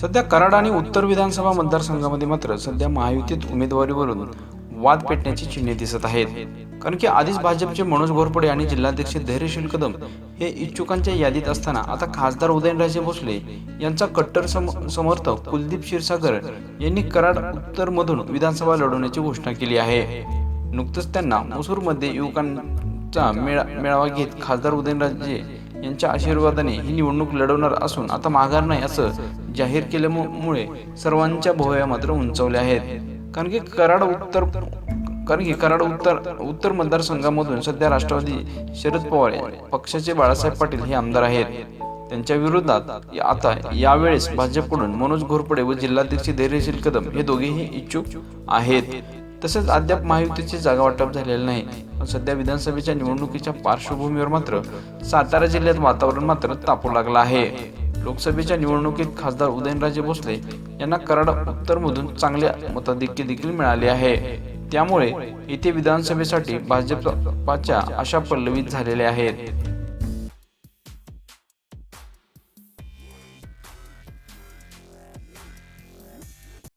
सध्या कराड आणि उत्तर विधानसभा मतदारसंघामध्ये मात्र सध्या महायुतीत उमेदवारीवरून वाद पेटण्याची चिन्हे दिसत आहेत. कारण की आधीच भाजपचे मनोज घोरपडे आणि जिल्हाध्यक्ष धैर्यशील कदम हे इच्छुकांच्या यादीत असताना आता खासदार उदयनराजे भोसले यांचा कट्टर सम समर्थक कुलदीप क्षीरसागर यांनी कराड उत्तरमधून विधानसभा लढवण्याची घोषणा केली आहे. नुकतंच त्यांना मसूरमध्ये युवकांचा मेळा मेळावा घेत खासदार उदयनराजे यांच्या आशीर्वादाने ही निवडणूक लढवणार असून आता माघार नाही असं जाहीर केल्यामुळे सर्वांच्या भोवया मात्र उंचावल्या आहेत. कारण की कराड उत्तर कारण की कराड उत्तर उत्तर मतदारसंघामधून सध्या राष्ट्रवादी शरद पवार पक्षाचे बाळासाहेब पाटील हे आमदार आहेत. त्यांच्या विरोधात आता यावेळेस भाजपकडून मनोज घोरपडे व जिल्हाध्यक्ष धैर्यशील कदम हे दोघेही इच्छुक आहेत. तसेच अद्याप महायुतीची जागा वाटप झालेली नाही. पण सध्या विधानसभेच्या निवडणुकीच्या पार्श्वभूमीवर मात्र सातारा जिल्ह्यात वातावरण मात्र तापू लागलं आहे. लोकसभेच्या निवडणुकीत खासदार उदयनराजे भोसले यांना कराड उत्तरमधून चांगले मताधिक्य देखील मिळाले आहे. त्यामुळे येथे विधानसभेसाठी भाजपच्या आशा पल्लवित झालेल्या आहेत.